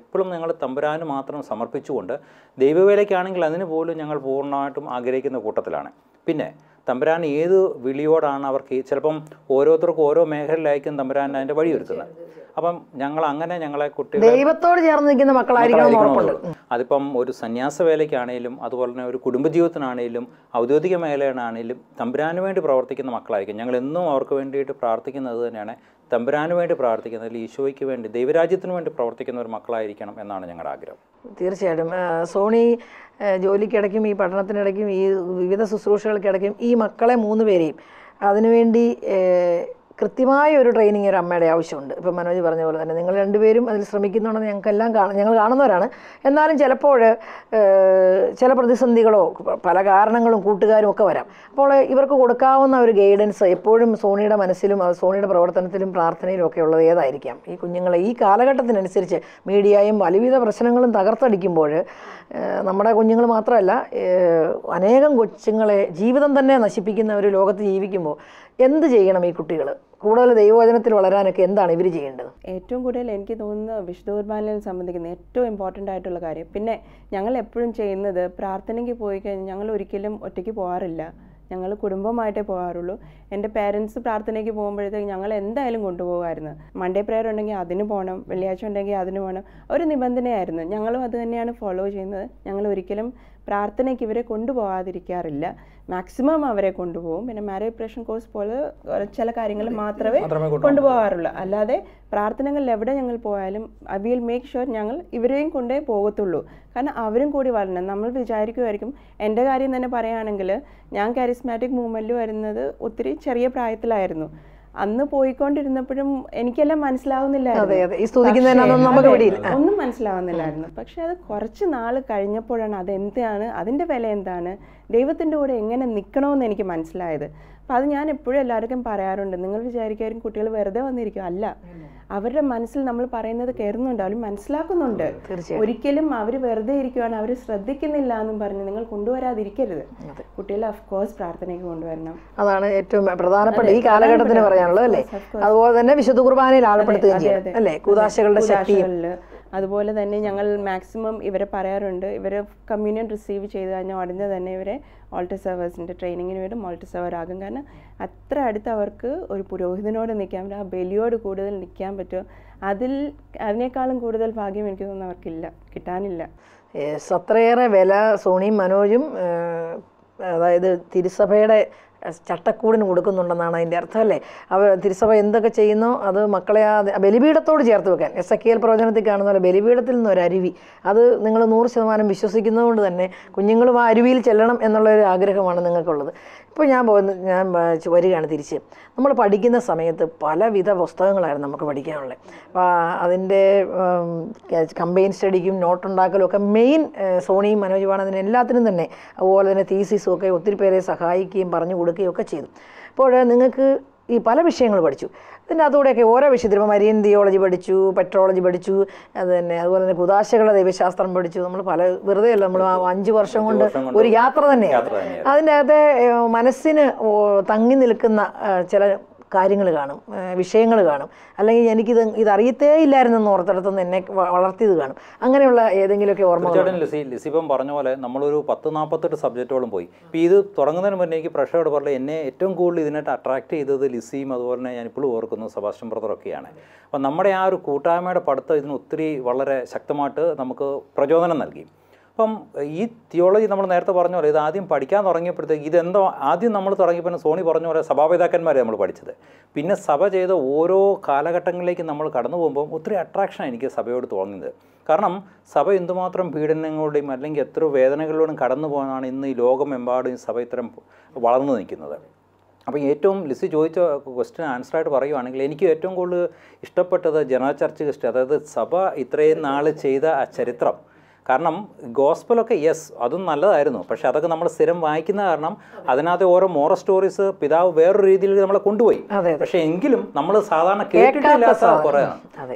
എപ്പോഴും ഞങ്ങൾ തമ്പുരാന് മാത്രം സമർപ്പിച്ചുകൊണ്ട് ദൈവവേലയ്ക്കാണെങ്കിൽ അതിന് പോലും ഞങ്ങൾ പൂർണമായിട്ടും ആഗ്രഹിക്കുന്ന കൂട്ടത്തിലാണ്. പിന്നെ തമ്പുരാൻ ഏത് വിളിയോടാണ് അവർക്ക് ചിലപ്പം ഓരോരുത്തർക്കും ഓരോ മേഖലയിലായിരിക്കും തമ്പുരാൻ അതിന്റെ വഴിയൊരുക്കുന്നത് അപ്പം ഞങ്ങൾ അങ്ങനെ ഞങ്ങളെ കുട്ടികൾ ദൈവത്തോട് ചേർന്ന് നിൽക്കുന്ന മക്കളായിരിക്കണം. അതിപ്പം ഒരു സന്യാസ വേലയ്ക്കാണേലും അതുപോലെ തന്നെ ഒരു കുടുംബജീവിതത്തിനാണേലും ഔദ്യോഗിക മേഖലയാണേലും തമ്പുരാന് വേണ്ടി പ്രവർത്തിക്കുന്ന മക്കളായിരിക്കും. ഞങ്ങൾ എന്നും അവർക്ക് വേണ്ടിയിട്ട് പ്രാർത്ഥിക്കുന്നത് തന്നെയാണ്. തമ്പുരാന് വേണ്ടി പ്രാർത്ഥിക്കുന്നതിൽ ഈശോയ്ക്ക് വേണ്ടി ദൈവരാജ്യത്തിന് വേണ്ടി പ്രവർത്തിക്കുന്ന ഒരു മക്കളായിരിക്കണം എന്നാണ് ഞങ്ങളുടെ ആഗ്രഹം. തീർച്ചയായിട്ടും. സോണി ജോലിക്കിടയ്ക്കും ഈ പഠനത്തിനിടയ്ക്കും ഈ വിവിധ ശുശ്രൂഷകൾക്കിടയ്ക്കും ഈ മക്കളെ മൂന്ന് പേരെയും അതിനുവേണ്ടി കൃത്യമായ ഒരു ട്രെയിനിങ് ഒരു അമ്മയുടെ ആവശ്യമുണ്ട്. ഇപ്പം മനോജ് പറഞ്ഞ പോലെ തന്നെ നിങ്ങൾ രണ്ടുപേരും അതിൽ ശ്രമിക്കുന്നുണ്ടെന്ന് ഞങ്ങൾക്കെല്ലാം കാണാം. ഞങ്ങൾ കാണുന്നവരാണ്. എന്നാലും ചിലപ്പോൾ ചില പ്രതിസന്ധികളോ പല കാരണങ്ങളും കൂട്ടുകാരും ഒക്കെ വരാം. അപ്പോൾ ഇവർക്ക് കൊടുക്കാവുന്ന ഒരു ഗൈഡൻസ് എപ്പോഴും സോണിയുടെ മനസ്സിലും സോണിയുടെ പ്രവർത്തനത്തിലും പ്രാർത്ഥനയിലും ഒക്കെ ഉള്ളത് ഏതായിരിക്കാം? ഈ കുഞ്ഞുങ്ങളെ ഈ കാലഘട്ടത്തിനനുസരിച്ച് മീഡിയയും പലവിധ പ്രശ്നങ്ങളും തകർത്തടിക്കുമ്പോൾ നമ്മുടെ കുഞ്ഞുങ്ങൾ മാത്രമല്ല അനേകം കൊച്ചുങ്ങളെ ജീവിതം തന്നെ നശിപ്പിക്കുന്ന ഒരു ലോകത്ത് ജീവിക്കുമ്പോൾ എന്ത് ചെയ്യണം ഈ കുട്ടികൾ? കൂടുതൽ ദൈവവചനത്തിൽ വളരാനൊക്കെ എന്താണ് ഇവർ ചെയ്യേണ്ടത്? ഏറ്റവും കൂടുതൽ എനിക്ക് തോന്നുന്നത് വിശുദ്ധ കുർബാനയിൽ സംബന്ധിക്കുന്ന ഏറ്റവും ഇമ്പോർട്ടന്റ് ആയിട്ടുള്ള കാര്യം. പിന്നെ ഞങ്ങൾ എപ്പോഴും ചെയ്യുന്നത് പ്രാർത്ഥനയ്ക്ക് പോയി കഴിഞ്ഞാൽ ഞങ്ങൾ ഒരിക്കലും ഒറ്റയ്ക്ക് പോകാറില്ല ഞങ്ങൾ കുടുംബമായിട്ടേ പോകാറുള്ളൂ എന്റെ പേരൻസ് പ്രാർത്ഥനയ്ക്ക് പോകുമ്പോഴത്തേക്ക് ഞങ്ങൾ എന്തായാലും കൊണ്ടുപോകുമായിരുന്നു. മൺഡേ പ്രെയർ ഉണ്ടെങ്കിൽ അതിന് പോകണം വെള്ളിയാഴ്ച ഉണ്ടെങ്കിൽ അതിന് പോകണം. ഒരു നിബന്ധനയായിരുന്നു. ഞങ്ങളും അത് തന്നെയാണ് ഫോളോ ചെയ്യുന്നത്. ഞങ്ങൾ ഒരിക്കലും പ്രാർത്ഥനയ്ക്ക് ഇവരെ കൊണ്ടുപോകാതിരിക്കാറില്ല. മാക്സിമം അവരെ കൊണ്ടുപോകും. പിന്നെ മാരേജ് പ്രഷൻ കോഴ്സ് പോലെ ചില കാര്യങ്ങൾ മാത്രമേ മാത്രമേ കൊണ്ടുപോകാറുള്ളൂ. അല്ലാതെ പ്രാർത്ഥനകളിൽ എവിടെ ഞങ്ങൾ പോയാലും ഐ വിൽ മേക്ക് ഷുവർ ഞങ്ങൾ ഇവരെയും കൊണ്ടേ പോകത്തുള്ളൂ. കാരണം അവരും കൂടി വളരണം നമ്മൾ വിചാരിക്കുമായിരിക്കും എന്റെ കാര്യം തന്നെ പറയുകയാണെങ്കിൽ ഞാൻ കാരിസ്മാറ്റിക് മൂവ്മെന്റിൽ വരുന്നത് ഒത്തിരി ചെറിയ പ്രായത്തിലായിരുന്നു. അന്ന് പോയിക്കൊണ്ടിരുന്നപ്പോഴും എനിക്കെല്ലാം മനസ്സിലാവുന്നില്ലായിരുന്നു. ഒന്നും മനസ്സിലാവുന്നില്ലായിരുന്നു. പക്ഷെ അത് കുറച്ച് നാൾ കഴിഞ്ഞപ്പോഴാണ് അത് എന്താണ് അതിന്റെ വില എന്താണ് ദൈവത്തിന്റെ കൂടെ എങ്ങനെ നിൽക്കണമെന്ന് എനിക്ക് മനസ്സിലായത്. അപ്പം അത് ഞാൻ എപ്പോഴും എല്ലാവർക്കും പറയാറുണ്ട്. നിങ്ങൾ വിചാരിക്കാരും കുട്ടികൾ വെറുതെ വന്നിരിക്കും. അല്ല അവരുടെ മനസ്സിൽ നമ്മൾ പറയുന്നത് കയറുന്നുണ്ട് അവർ മനസ്സിലാക്കുന്നുണ്ട്. ഒരിക്കലും അവർ വെറുതെ ഇരിക്കുവാണ്. അവർ ശ്രദ്ധിക്കുന്നില്ല എന്നും പറഞ്ഞ് നിങ്ങൾ കൊണ്ടുവരാതിരിക്കരുത്. കുട്ടികളെ ഓഫ് കോഴ്സ് പ്രാർത്ഥനയ്ക്ക് കൊണ്ടുവരണം. അതാണ് ഏറ്റവും പ്രധാനപ്പെട്ട ഈ കാലഘട്ടത്തിന് പറയാനുള്ളത് അല്ലേ? അതുപോലെ തന്നെ വിശുദ്ധ കുർബാനയിൽ ആളപ്പെടുത്തുകയും ചെയ്യും അല്ലേ? കൂതാശകളുടെ ശക്തിയും കൂതാശകളിൽ. അതുപോലെ തന്നെ ഞങ്ങൾ മാക്സിമം ഇവരെ പറയാറുണ്ട്. ഇവർ കമ്മ്യൂണിയൻ റിസീവ് ചെയ്ത് കഴിഞ്ഞാൽ ഉടനെ തന്നെ ഇവരെ ഓൾട്ടർ സെവേഴ്സിന്റെ ട്രെയിനിങ്ങിന് വേണ്ടി ആകും. കാരണം അത്ര അടുത്ത് അവർക്ക് ഒരു പുരോഹിതനോട് നിൽക്കാൻ പറ്റും ആ ബലിയോട് കൂടുതൽ നിൽക്കാൻ പറ്റും. അതിൽ അതിനേക്കാളും കൂടുതൽ ഭാഗ്യം എനിക്ക് തോന്നുന്നു അവർക്കില്ല കിട്ടാനില്ല. അത്രയേറെ വില സോണിയും മനോജും അതായത് തിരുസഭയുടെ ചട്ടക്കൂടിന് കൊടുക്കുന്നുണ്ടെന്നാണ് അതിന്റെ അർത്ഥം അല്ലേ? അവർ തിരുസഭ എന്തൊക്കെ ചെയ്യുന്നോ? അത് മക്കളെ ആ ബലിപീഠത്തോട് ചേർത്ത് വെക്കാൻ. എസ് എ കെ എൽ പ്രവചനത്തിൽ കാണുന്ന പോലെ ബലിപീഠത്തിൽ നിന്ന് ഒരു അരുവി. അത് നിങ്ങൾ നൂറ് ശതമാനം വിശ്വസിക്കുന്നതുകൊണ്ട് തന്നെ കുഞ്ഞുങ്ങളും ആ അരുവിയിൽ ചെല്ലണം എന്നുള്ള ഒരു ആഗ്രഹമാണ് നിങ്ങൾക്കുള്ളത്. ഇപ്പോൾ ഞാൻ പോകുന്ന ഞാൻ വരികയാണ് തിരിച്ച്. നമ്മൾ പഠിക്കുന്ന സമയത്ത് പലവിധ പുസ്തകങ്ങളായിരുന്നു നമുക്ക് പഠിക്കാനുള്ളത്. അപ്പോൾ അതിന്റെ കമ്പൈൻ സ്റ്റഡിക്കും നോട്ട് ഉണ്ടാക്കലും ഒക്കെ മെയിൻ സോണിയും മനോജുമാണ് അതിന് എല്ലാത്തിനും തന്നെ അതുപോലെ തന്നെ തീസിസും ഒക്കെ ഒത്തിരി പേരെ സഹായിക്കുകയും പറഞ്ഞു കൊടുക്കുകയും ഒക്കെ ചെയ്തു. അപ്പോൾ നിങ്ങൾക്ക് ഈ പല വിഷയങ്ങൾ പഠിച്ചു. പിന്നെ അതുകൂടെയൊക്കെ ഓരോ വിഷയത്തിൽ ഇപ്പോൾ മരീൻ തിയോളജി പഠിച്ചു പെട്രോളജി പഠിച്ചു അത് തന്നെ അതുപോലെ തന്നെ കുതാശകളുടെ ദൈവശാസ്ത്രം പഠിച്ചു. നമ്മൾ പല വെറുതെ അല്ല നമ്മൾ ആ അഞ്ച് വർഷം കൊണ്ട് ഒരു യാത്ര തന്നെയാണ്. അതിന്റെ അകത്തെ മനസ്സിന് തങ്ങി നിൽക്കുന്ന ചില കാര്യങ്ങൾ കാണും വിഷയങ്ങൾ കാണും. അല്ലെങ്കിൽ എനിക്കിത് ഇത് അറിയത്തേ ഇല്ലായിരുന്നെന്ന് ഓർത്തിടത്തുനിന്ന് എന്നെ വളർത്തിയത് കാണും. അങ്ങനെയുള്ള ഏതെങ്കിലുമൊക്കെ ഓർമ്മ ലിസി ലിസി ലിസിപ്പം പറഞ്ഞ പോലെ നമ്മളൊരു പത്ത് നാൽപ്പത്തെട്ട് സബ്ജക്റ്റോളം പോയി. ഇപ്പോൾ ഇത് തുടങ്ങുന്നതിന് മുന്നേ എനിക്ക് പ്രഷറോട് പറഞ്ഞ എന്നെ ഏറ്റവും കൂടുതൽ ഇതിനായിട്ട് അട്രാക്ട് ചെയ്തത് ലിസിയും അതുപോലെ തന്നെ ഞാൻ ഇപ്പോഴും ഓർക്കുന്നു സെബാസ്റ്റ്യൻ ബ്രദറൊക്കെയാണ് അപ്പം നമ്മുടെ ആ ഒരു കൂട്ടായ്മയുടെ പഠിത്തം ഇതിന് ഒത്തിരി വളരെ ശക്തമായിട്ട് നമുക്ക് പ്രചോദനം നൽകി. അപ്പം ഈ തിയോളജി നമ്മൾ നേരത്തെ പറഞ്ഞ പോലെ ഇത് ആദ്യം പഠിക്കാൻ തുടങ്ങിയപ്പോഴത്തേക്ക് ഇതെന്തോ ആദ്യം നമ്മൾ തുടങ്ങിയപ്പോൾ സോണി പറഞ്ഞ പോലെ സഭാപിതാക്കന്മാരെ നമ്മൾ പഠിച്ചത്. പിന്നെ സഭ ചെയ്ത ഓരോ കാലഘട്ടങ്ങളിലേക്ക് നമ്മൾ കടന്നു പോകുമ്പോൾ ഒത്തിരി അട്രാക്ഷൻ എനിക്ക് സഭയോട് തോന്നുന്നത്. കാരണം സഭ എന്തുമാത്രം പീഡനങ്ങളുടെയും അല്ലെങ്കിൽ എത്ര വേദനകളിലൂടെയും കടന്നു പോകാനാണ് ഇന്ന് ഈ ലോകമെമ്പാടും ഈ സഭ ഇത്തരം വളർന്നു നിൽക്കുന്നത്. അപ്പോൾ ഏറ്റവും ലിസി ചോദിച്ച ക്വസ്റ്റ്യൻ ആൻസറായിട്ട് പറയുവാണെങ്കിൽ എനിക്ക് ഏറ്റവും കൂടുതൽ ഇഷ്ടപ്പെട്ടത് ജനറൽ ചർച്ച് ഹിസ്റ്ററി അതായത് സഭ ഇത്രയും നാൾ ചെയ്ത ആ ചരിത്രം. കാരണം ഗോസ്പലൊക്കെ യെസ് അതും നല്ലതായിരുന്നു പക്ഷെ അതൊക്കെ നമ്മൾ സ്ഥിരം വായിക്കുന്ന കാരണം അതിനകത്ത് ഓരോ മോറ സ്റ്റോറീസ് പിതാവ് വേറൊരു രീതിയിൽ നമ്മളെ കൊണ്ടുപോയി പക്ഷെ എങ്കിലും നമ്മൾ സാധാരണ കേട്ടിട്ടില്ലാത്ത. കുറേ.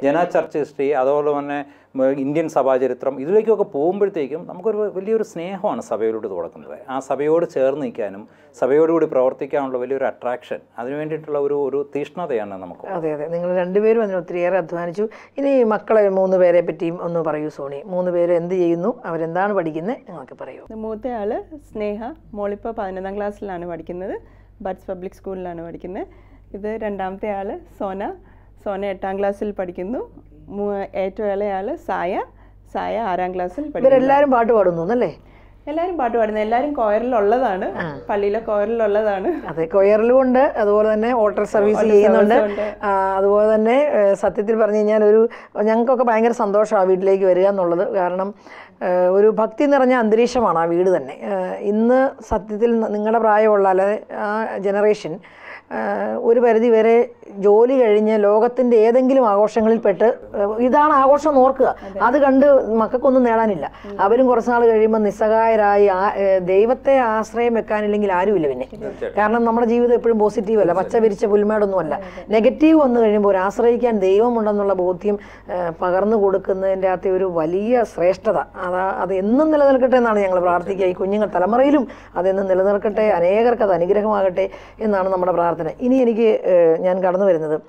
ജന ചർച്ച് ഹിസ്റ്ററി അതുപോലെ തന്നെ ഇന്ത്യൻ സഭാചരിത്രം ഇതിലേക്കൊക്കെ പോകുമ്പോഴത്തേക്കും നമുക്കൊരു വലിയൊരു സ്നേഹമാണ് സഭയോട് തുടക്കുന്നത്. ആ സഭയോട് ചേർന്ന് നിൽക്കാനും സഭയോടുകൂടി പ്രവർത്തിക്കാനുള്ള വലിയൊരു അട്രാക്ഷൻ അതിനു വേണ്ടിയിട്ടുള്ള ഒരു ഒരു തീഷ്ണതയാണ് നമുക്ക് അതെ അതെ. നിങ്ങൾ രണ്ടുപേരും അതിന് ഒത്തിരിയേറെ അധ്വാനിച്ചു. ഇനി മക്കളെ മൂന്ന് പേരെ പറ്റിയും ഒന്ന് പറയൂ സോണി. മൂന്ന് പേര് എന്ത് ചെയ്യുന്നു? അവരെന്താണ് പഠിക്കുന്നത്? നിങ്ങൾക്ക് പറയൂ. മൂത്ത ആൾ സ്നേഹ മോളിപ്പോൾ പതിനൊന്നാം ക്ലാസ്സിലാണ് പഠിക്കുന്നത്. ബഡ്സ് പബ്ലിക് സ്കൂളിലാണ് പഠിക്കുന്നത്. ഇത് രണ്ടാമത്തെ ആൾ സോന. സോന എട്ടാം ക്ലാസ്സിൽ പഠിക്കുന്നു. ഏറ്റവും ഇളയാൾ സായ. സായ ആറാം ക്ലാസ്സിൽ ഇവരെല്ലാവരും പാട്ട് പാടുന്നു അല്ലേ എല്ലാവരും പാട്ട് പാടുന്നത് എല്ലാവരും കോയറിലുള്ളതാണ്. പള്ളിയിലെ കോയറിലുള്ളതാണ്. അതെ കൊയറിലും ഉണ്ട് അതുപോലെ തന്നെ ഓട്ടർ സർവീസ് ചെയ്യുന്നുണ്ട്. അതുപോലെ തന്നെ സത്യത്തിൽ പറഞ്ഞു കഴിഞ്ഞാൽ ഒരു ഞങ്ങൾക്കൊക്കെ ഭയങ്കര സന്തോഷമാണ് വീട്ടിലേക്ക് വരിക എന്നുള്ളത്. കാരണം ഒരു ഭക്തി നിറഞ്ഞ അന്തരീക്ഷമാണ് ആ വീട് തന്നെ. ഇന്ന് സത്യത്തിൽ നിങ്ങളുടെ പ്രായമുള്ള അല്ലെ ആ ജനറേഷൻ ഒരു പരിധി വരെ ജോലി കഴിഞ്ഞ് ലോകത്തിന്റെ ഏതെങ്കിലും ആഘോഷങ്ങളിൽ പെട്ട് ഇതാണ് ആഘോഷം നോർക്കുക ഓർക്കുക. അത്. കണ്ട് മക്കൾക്കൊന്നും നേടാനില്ല. അവരും കുറച്ച് നാൾ കഴിയുമ്പോൾ നിസ്സഹായരായി ദൈവത്തെ ആശ്രയം വെക്കാനില്ലെങ്കിൽ ആരുമില്ല പിന്നെ. കാരണം നമ്മുടെ ജീവിതം എപ്പോഴും പോസിറ്റീവ് അല്ല. പച്ച വിരിച്ച പുൽമേടൊന്നും അല്ല. നെഗറ്റീവ് വന്നു കഴിയുമ്പോൾ ഒരു ആശ്രയിക്കാൻ ദൈവമുണ്ടെന്നുള്ള ബോധ്യം പകർന്നു കൊടുക്കുന്നതിന്റെ അകത്തെ ഒരു വലിയ ശ്രേഷ്ഠത. അതാ അത് എന്നും നിലനിൽക്കട്ടെ എന്നാണ് ഞങ്ങൾ പ്രാർത്ഥിക്കുക. ഈ കുഞ്ഞുങ്ങൾ തലമുറയിലും അതെന്നും നിലനിൽക്കട്ടെ. അനേകർക്ക് അത് അനുഗ്രഹമാകട്ടെ എന്നാണ് നമ്മുടെ പ്രാർത്ഥന. ഇനി എനിക്ക് ഞാൻ കടന്നു വരുന്നത്.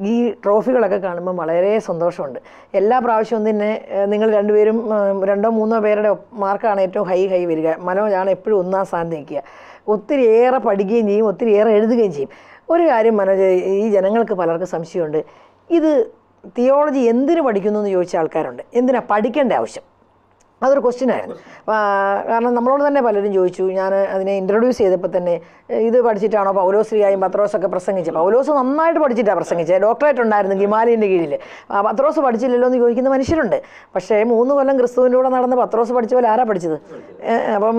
ഈ ട്രോഫികളൊക്കെ കാണുമ്പോൾ വളരെ സന്തോഷമുണ്ട്. എല്ലാ പ്രാവശ്യവും തന്നെ നിങ്ങൾ രണ്ടുപേരും രണ്ടോ മൂന്നോ പേരുടെ മാർക്കാണ് ഏറ്റവും ഹൈ ഹൈ വരിക. മനോജാണ് എപ്പോഴും ഒന്നാം സ്ഥാനത്ത് നിൽക്കുക. ഒത്തിരി ഏറെ പഠിക്കുകയും ചെയ്യും ഒത്തിരി ഏറെ എഴുതുകയും ചെയ്യും. ഒരു കാര്യം മനോജ് ഈ ജനങ്ങൾക്ക് പലർക്കും സംശയമുണ്ട്. ഇത് തിയോളജി എന്തിനു പഠിക്കുന്നു എന്ന് ചോദിച്ച ആൾക്കാരുണ്ട്. എന്തിനാ? പഠിക്കേണ്ട ആവശ്യം. അതൊരു ക്വസ്റ്റ്യനായിരുന്നു കാരണം നമ്മളോട് തന്നെ പലരും ചോദിച്ചു. ഞാൻ അതിനെ ഇൻട്രൊഡ്യൂസ് ചെയ്തപ്പോൾ തന്നെ ഇത് പഠിച്ചിട്ടാണോ പൗലോസ് ശ്രീയായും പത്രോസൊക്കെ പ്രസംഗിച്ചത്? പൗലോസ് നന്നായിട്ട് പഠിച്ചിട്ടാണ് പ്രസംഗിച്ചത്. ഡോക്ടറേറ്റ് ഉണ്ടായിരുന്നു ഹിമാലയന്റെ കീഴിൽ പത്രോസ് പഠിച്ചില്ലല്ലോ എന്ന് ചോദിക്കുന്ന മനുഷ്യരുണ്ട്. പക്ഷേ മൂന്ന് കൊല്ലം ക്രിസ്തുവിന്റെ കൂടെ നടന്ന് പത്രോസ് പഠിച്ച പോലെ ആരാ പഠിച്ചത്? അപ്പം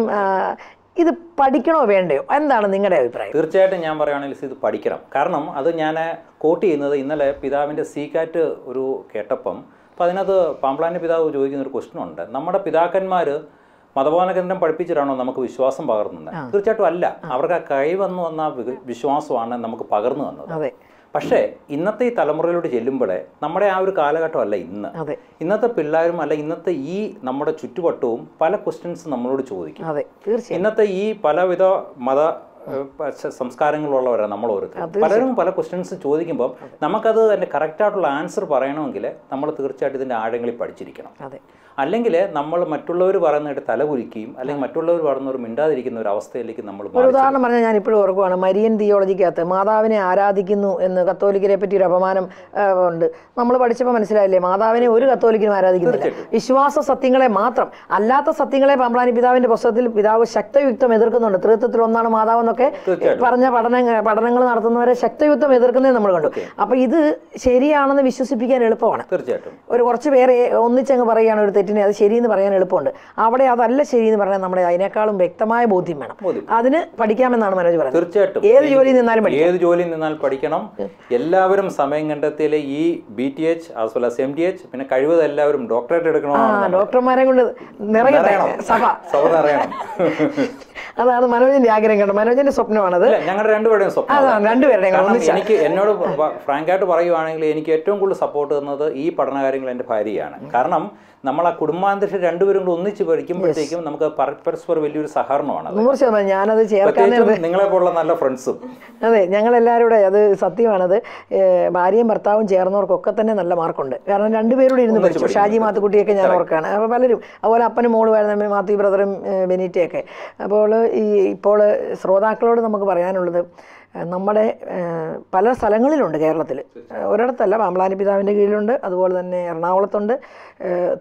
ഇത് പഠിക്കണോ വേണ്ടയോ? എന്താണ് നിങ്ങളുടെ അഭിപ്രായം? തീർച്ചയായിട്ടും ഞാൻ പറയുകയാണെങ്കിൽ ഇത് പഠിക്കണം. കാരണം അത് ഞാൻ കോട്ട് ചെയ്യുന്നത് ഇന്നലെ പിതാവിന്റെ സീക്കാറ്റ് ഒരു കേട്ടപ്പം അപ്പോൾ അതിനകത്ത് പാമ്പ്ലാന്റെ പിതാവ് ചോദിക്കുന്ന ഒരു ക്വസ്റ്റ്യൻ ഉണ്ട്. നമ്മുടെ പിതാക്കന്മാർ മതബോധന കേന്ദ്രം പഠിപ്പിച്ചിട്ടാണോ നമുക്ക് വിശ്വാസം പകർന്നത്? തീർച്ചയായിട്ടും അല്ല. അവർക്ക് ആ കൈ വന്നു വിശ്വാസമാണ് നമുക്ക് പകർന്നു തന്നത്. അതെ. പക്ഷേ ഇന്നത്തെ ഈ തലമുറയിലോട്ട് ചെല്ലുമ്പോഴേ നമ്മുടെ ആ ഒരു കാലഘട്ടമല്ല ഇന്ന്. ഇന്നത്തെ പിള്ളേരും അല്ല ഇന്നത്തെ ഈ നമ്മുടെ ചുറ്റുവട്ടവും പല ക്വസ്റ്റ്യൻസ് നമ്മളോട് ചോദിക്കും. ഇന്നത്തെ ഈ പലവിധ മത സംസ്കാരങ്ങളുള്ളവരാണ് നമ്മൾ ഓരോരുത്തർ. പലരും പല ക്വസ്റ്റ്യൻസ് ചോദിക്കുമ്പോൾ നമുക്കത് അതിന്റെ കറക്റ്റായിട്ടുള്ള ആൻസർ പറയണമെങ്കിൽ നമ്മൾ തീർച്ചയായിട്ടും ഇതിന്റെ ആഴങ്ങളിൽ പഠിച്ചിരിക്കണം. അതെ. അല്ലെങ്കിൽ നമ്മൾ മറ്റുള്ളവർ പറയുന്നതായിട്ട് തലകുലിക്കുകയും അല്ലെങ്കിൽ മറ്റുള്ളവർ പറയുന്നവർ മിണ്ടാതിരിക്കുന്ന ഒരു അവസ്ഥയിലേക്ക് നമ്മൾ ഒരു ഉദാഹരണം പറഞ്ഞാൽ ഞാൻ ഇപ്പോഴും ഓർക്കുവാണ് മരിയൻ തിയോളജിക്കകത്ത് മാതാവിനെ ആരാധിക്കുന്നു എന്ന് കത്തോലിക്കരെ പറ്റി ഒരു അപമാനം ഉണ്ട്. നമ്മൾ പഠിച്ചപ്പോൾ മനസ്സിലായില്ലേ മാതാവിനെ ഒരു കത്തോലിക്കനും ആരാധിക്കുന്നില്ല. വിശ്വാസ സത്യങ്ങളെ മാത്രം അല്ലാത്ത സത്യങ്ങളെ പാമ്പ്ലാനി പിതാവിന്റെ പുസ്തകത്തിൽ പിതാവ് ശക്തയുക്തം എതിർക്കുന്നുണ്ട്. തൃത്വത്തിൽ ഒന്നാണ് മാതാവ് എന്നൊക്കെ പറഞ്ഞ പഠന പഠനങ്ങൾ നടത്തുന്നവരെ ശക്തയുക്തം എതിർക്കുന്നത് നമ്മൾ കണ്ടു. അപ്പൊ ഇത് ശരിയാണെന്ന് വിശ്വസിപ്പിക്കാൻ എളുപ്പമാണ്. തീർച്ചയായിട്ടും. ഒരു കുറച്ച് പേരെ ഒന്നിച്ചങ്ങ് പറയുകയാണ് ഒരു തെറ്റിനെ അത് ശരിയെന്ന് പറയാൻ എളുപ്പമുണ്ട്. അവിടെ അതല്ല ശരിയെന്ന് പറഞ്ഞാൽ നമ്മുടെ അതിനേക്കാളും വ്യക്തമായ ബോധ്യം വേണം. അതിന് പഠിക്കാമെന്നാണ് മനോജ് പറയുന്നത്. തീർച്ചയായിട്ടും. ഏത് ജോലി നിന്നാലും ഏത് ജോലി നിന്നാൽ പഠിക്കണം. എല്ലാവരും സമയം കണ്ടെത്തിയാലേ ഈ B T H as well M T H പിന്നെ കഴിവത് എല്ലാവരും ഡോക്ടറേറ്റ് എടുക്കണം ഡോക്ടർമാരെ കൊണ്ട് നിറയട്ടെ. നിറയണം. സഭ. സഭ നിറയണം. അതാണ് മനോജിന്റെ ആഗ്രഹം കേട്ടോ മനോജിന്റെ സ്വപ്നമാണത്. ഞങ്ങളുടെ രണ്ടുപേരുടെയും സ്വപ്നം അതാണ്. രണ്ടുപേരുടെയും എനിക്ക് എന്നോട് ഫ്രാങ്കായിട്ട് പറയുവാണെങ്കിൽ എനിക്ക് ഏറ്റവും കൂടുതൽ സപ്പോർട്ട് തന്നത് ഈ പഠനകാര്യങ്ങൾ എന്റെ ഭാര്യയാണ്. കാരണം നമ്മൾ ആ കുടുംബാന്തരീക്ഷം രണ്ടുപേരും കൂടെ ഒന്നിച്ച് പഠിക്കുമ്പോഴത്തേക്കും നമുക്ക് പരസ്പരം വലിയൊരു സഹകരണമാണ് അത്. നൂറ് ശതമാനം ഞാനത് ചേർക്കാൻ നിങ്ങളെ പോലുള്ള നല്ല ഫ്രണ്ട്സും. അതെ ഞങ്ങളെല്ലാവരും കൂടെ അത് സത്യമാണത്. ഭാര്യയും ഭർത്താവും ചേർന്നവർക്കൊക്കെ തന്നെ നല്ല മാർക്കുണ്ട്. കാരണം രണ്ടുപേരോട് ഇരുന്ന് പഠിച്ചു. ഷാജി മാത്തുക്കുട്ടിയൊക്കെ ഞാൻ ഓർക്കാണ്. അപ്പോൾ പലരും അതുപോലെ അപ്പനും മോൾ ആയിരുന്നു മാത്യു ബ്രദറും ബെനീറ്റയൊക്കെ. അപ്പോൾ ഈ ഇപ്പോൾ ശ്രോതാക്കളോട് നമുക്ക് പറയാനുള്ളത് നമ്മുടെ പല സ്ഥലങ്ങളിലുണ്ട് കേരളത്തിൽ. ഒരിടത്തല്ല പാമ്പളാനി പിതാവിന്റെ കീഴിലുണ്ട്. അതുപോലെ തന്നെ എറണാകുളത്തുണ്ട്.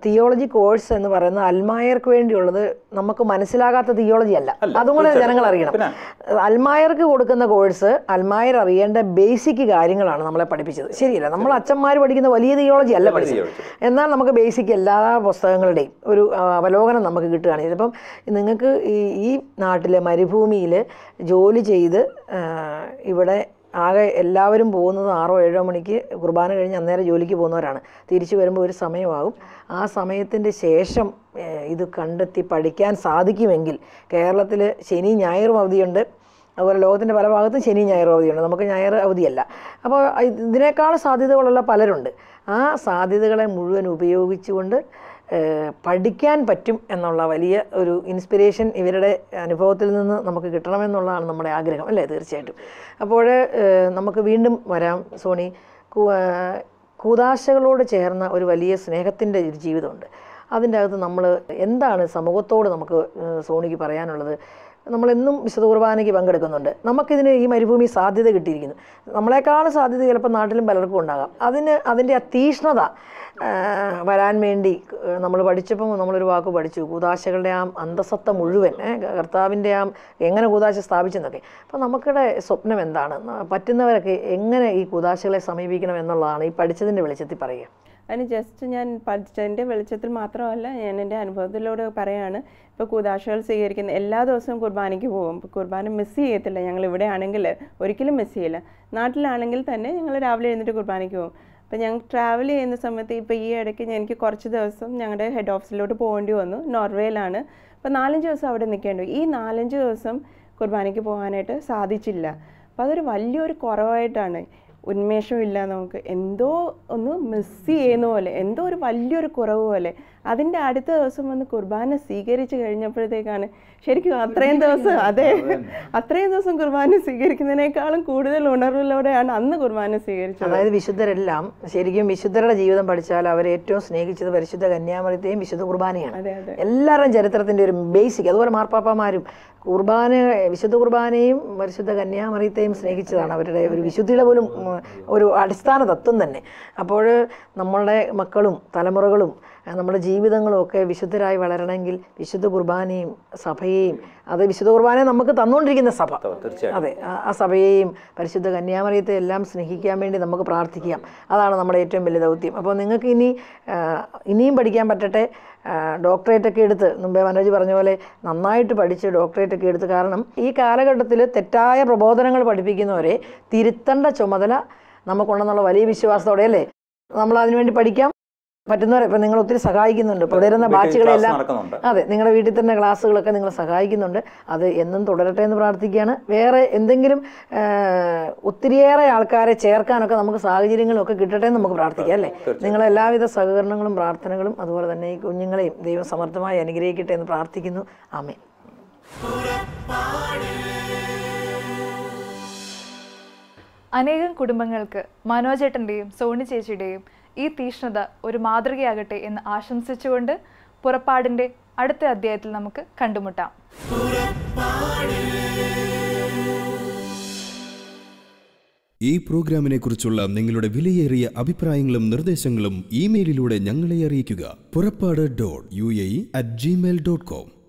തിയോളജി കോഴ്സ് എന്ന് പറയുന്ന അൽമായർക്ക് വേണ്ടിയുള്ളത് നമുക്ക് മനസ്സിലാകാത്ത തിയോളജി അല്ല. അതും കൂടെ ജനങ്ങൾ അറിയണം. അൽമായർക്ക് കൊടുക്കുന്ന കോഴ്സ് അൽമായർ അറിയേണ്ട ബേസിക് കാര്യങ്ങളാണ് നമ്മളെ പഠിപ്പിച്ചത്. ശരിയല്ല നമ്മൾ അച്ഛന്മാർ പഠിക്കുന്ന വലിയ തിയോളജി അല്ല പഠിച്ചത്. എന്നാൽ നമുക്ക് ബേസിക് എല്ലാ പുസ്തകങ്ങളുടെയും ഒരു അവലോകനം നമുക്ക് കിട്ടുകയാണ്. ഇതിപ്പം നിങ്ങൾക്ക് ഈ നാട്ടിലെ മരുഭൂമിയിൽ ജോലി ചെയ്ത് ഇവിടെ ആകെ എല്ലാവരും പോകുന്നത് ആറോ ഏഴോ മണിക്ക് കുർബാന കഴിഞ്ഞ് അന്നേരം ജോലിക്ക് പോകുന്നവരാണ്. തിരിച്ചു വരുമ്പോൾ ഒരു സമയമാകും. ആ സമയത്തിന്റെ ശേഷം ഇത് കണ്ടെത്തി പഠിക്കാൻ സാധിക്കുമെങ്കിൽ കേരളത്തിൽ ശനി ഞായറും അവധിയുണ്ട്. അതുപോലെ ലോകത്തിന്റെ പല ഭാഗത്തും ശനി ഞായർ അവധിയുണ്ട്. നമുക്ക് ഞായർ അവധിയല്ല. അപ്പോൾ ഇതിനേക്കാൾ സാധ്യതകളുള്ള പലരുണ്ട്. ആ സാധ്യതകളെ മുഴുവൻ ഉപയോഗിച്ചുകൊണ്ട് പഠിക്കാൻ പറ്റും എന്നുള്ള വലിയ ഒരു ഇൻസ്പിരേഷൻ ഇവരുടെ അനുഭവത്തിൽ നിന്ന് നമുക്ക് കിട്ടണമെന്നുള്ളതാണ് നമ്മുടെ ആഗ്രഹം അല്ലേ? തീർച്ചയായിട്ടും. അപ്പോൾ നമുക്ക് വീണ്ടും വരാം സോണി. കൂതാശകളോട് ചേർന്ന ഒരു വലിയ സ്നേഹത്തിന്റെ ഒരു ജീവിതമുണ്ട്. അതിന്റെ അകത്ത് നമ്മൾ എന്താണ് സമൂഹത്തോട് നമുക്ക് സോണിക്ക് പറയാനുള്ളത്? നമ്മളെന്നും വിശുദ്ധ കുർബാനയ്ക്ക് പങ്കെടുക്കുന്നുണ്ട്. നമുക്കിതിന് ഈ മരുഭൂമി സാധ്യത കിട്ടിയിരിക്കുന്നു. നമ്മളെക്കാൾ സാധ്യത ചിലപ്പോൾ നാട്ടിലും പലർക്കും ഉണ്ടാകാം. അതിന് അതിന്റെ ആ തീഷ്ണത വരാൻ വേണ്ടി നമ്മൾ പഠിച്ചപ്പം നമ്മളൊരു വാക്ക് പഠിച്ചു. കൂതാശകളുടെ ആ അന്തസത്ത മുഴുവൻ കർത്താവിന്റെ ആ എങ്ങനെ കൂതാശ സ്ഥാപിച്ചെന്നൊക്കെ. അപ്പോൾ നമുക്കിടെ സ്വപ്നം എന്താണ്? പറ്റുന്നവരൊക്കെ എങ്ങനെ ഈ കൂതാശകളെ സമീപിക്കണം എന്നുള്ളതാണ് ഈ പഠിച്ചതിന്റെ വെളിച്ചത്തിൽ പറയുക. അതിന് ജസ്റ്റ് ഞാൻ പഠിച്ചതിന്റെ വെളിച്ചത്തിൽ മാത്രമല്ല ഞാൻ എന്റെ അനുഭവത്തിലൂടെ പറയുകയാണ് ഇപ്പോൾ കൂതാശകൾ സ്വീകരിക്കുന്ന എല്ലാ ദിവസവും കുർബാനയ്ക്ക് പോകും. കുർബാന മിസ് ചെയ്യത്തില്ല. ഞങ്ങൾ ഇവിടെ ആണെങ്കിൽ ഒരിക്കലും മിസ് ചെയ്യില്ല. നാട്ടിലാണെങ്കിൽ തന്നെ ഞങ്ങൾ രാവിലെ എഴുന്നേറ്റ് കുർബാനയ്ക്ക് പോകും. അപ്പോൾ ഞങ്ങൾ ട്രാവൽ ചെയ്യുന്ന സമയത്ത് ഇപ്പോൾ ഈ ഇടയ്ക്ക് എനിക്ക് കുറച്ച് ദിവസം ഞങ്ങളുടെ ഹെഡ് ഓഫീസിലോട്ട് പോകേണ്ടി വന്നു. നോർവേയിലാണ്. അപ്പോൾ നാലഞ്ച് ദിവസം അവിടെ നിൽക്കേണ്ടി. ഈ നാലഞ്ച് ദിവസം കുർബാനയ്ക്ക് പോകാനായിട്ട് സാധിച്ചില്ല. അപ്പോൾ അതൊരു വലിയൊരു കുറവായിട്ടാണ്. ഉന്മേഷമില്ല നമുക്ക്. എന്തോ ഒന്ന് മിസ് ചെയ്യുന്ന പോലെ എന്തോ ഒരു വലിയൊരു കുറവ് പോലെ അതിന്റെ അടുത്ത ദിവസം വന്ന് കുർബാന സ്വീകരിച്ചു കഴിഞ്ഞപ്പോഴത്തേക്കാണ് ശരിക്കും അത്രയും ദിവസം അതെ. അത്രയും ദിവസം കുർബാന സ്വീകരിക്കുന്നതിനേക്കാളും കൂടുതൽ ഉണർവിലൂടെയാണ് അന്ന് കുർബാന സ്വീകരിച്ചത്. അതായത് വിശുദ്ധരെല്ലാം ശരിക്കും വിശുദ്ധരുടെ ജീവിതം പഠിച്ചാൽ അവർ ഏറ്റവും സ്നേഹിച്ചത് പരിശുദ്ധ കന്യാമറിയത്തെയും വിശുദ്ധ കുർബാനയാണ്. എല്ലാവരുടെയും ചരിത്രത്തിന്റെ ഒരു ബേസിക് അതുപോലെ മാർപ്പാപ്പമാരും കുർബാന വിശുദ്ധ കുർബാനയും പരിശുദ്ധ കന്യാമറിയത്തെയും സ്നേഹിച്ചതാണ് അവരുടെ ഒരു വിശുദ്ധിയുടെ പോലും ഒരു അടിസ്ഥാന തത്വം തന്നെ. അപ്പോൾ നമ്മളുടെ മക്കളും തലമുറകളും നമ്മുടെ ജീവിതങ്ങളും ഒക്കെ വിശുദ്ധരായി വളരണമെങ്കിൽ വിശുദ്ധ കുർബാനയും സഭയെയും അത് വിശുദ്ധ കുർബാനയെ നമുക്ക് തന്നുകൊണ്ടിരിക്കുന്ന സഭ. അതെ ആ- ആ സഭയെയും പരിശുദ്ധ കന്യാമറിയത്തെ എല്ലാം സ്നേഹിക്കാൻ വേണ്ടി നമുക്ക് പ്രാർത്ഥിക്കാം. അതാണ് നമ്മുടെ ഏറ്റവും വലിയ ദൗത്യം. അപ്പോൾ നിങ്ങൾക്ക് ഇനി ഇനിയും പഠിക്കാൻ പറ്റട്ടെ. ഡോക്ടറേറ്റ് ഒക്കെ എടുത്ത് മുമ്പേ മനോജ് പറഞ്ഞ പോലെ നന്നായിട്ട് പഠിച്ച് ഡോക്ടറേറ്റ് ഒക്കെ എടുത്ത് കാരണം ഈ കാലഘട്ടത്തിൽ തെറ്റായ പ്രബോധനങ്ങൾ പഠിപ്പിക്കുന്നവരെ തിരുത്തേണ്ട ചുമതല നമുക്കുണ്ടെന്നുള്ള വലിയ വിശ്വാസത്തോടെ അല്ലേ? നമ്മൾ അതിനുവേണ്ടി പഠിക്കാം. പറ്റുന്നവരെ ഇപ്പം നിങ്ങൾ ഒത്തിരി സഹായിക്കുന്നുണ്ട്. തുടരുന്ന ബാച്ചുകളെല്ലാം അതെ നിങ്ങളുടെ വീട്ടിൽ തന്നെ ക്ലാസ്സുകളൊക്കെ നിങ്ങൾ സഹായിക്കുന്നുണ്ട്. അത് എന്നും തുടരട്ടെ എന്ന് പ്രാർത്ഥിക്കുകയാണ്. വേറെ എന്തെങ്കിലും ഒത്തിരിയേറെ ആൾക്കാരെ ചേർക്കാനൊക്കെ നമുക്ക് സാഹചര്യങ്ങളൊക്കെ കിട്ടട്ടെ എന്ന് നമുക്ക് പ്രാർത്ഥിക്കാം അല്ലേ? നിങ്ങൾ എല്ലാവിധ സഹകരണങ്ങളും പ്രാർത്ഥനകളും അതുപോലെ തന്നെ ഈ കുഞ്ഞുങ്ങളെയും ദൈവം സമർത്ഥമായി അനുഗ്രഹിക്കട്ടെ എന്ന് പ്രാർത്ഥിക്കുന്നു. ആമേ അനേകം കുടുംബങ്ങൾക്ക് മനോജേട്ടന്റെയും സോണി ചേച്ചിയുടെയും ഈ തീഷ്ണത ഒരു മാതൃകയാകട്ടെ എന്ന് ആശംസിച്ചുകൊണ്ട് പുറപ്പാടിന്റെ അടുത്ത അധ്യായത്തിൽ നമുക്ക് കണ്ടുമുട്ടാം. ഈ പ്രോഗ്രാമിനെ കുറിച്ചുള്ള നിങ്ങളുടെ വിലയേറിയ അഭിപ്രായങ്ങളും നിർദ്ദേശങ്ങളും ഇമെയിലിലൂടെ ഞങ്ങളെ അറിയിക്കുക. പുറപ്പാട് dot U A at Gmail dot com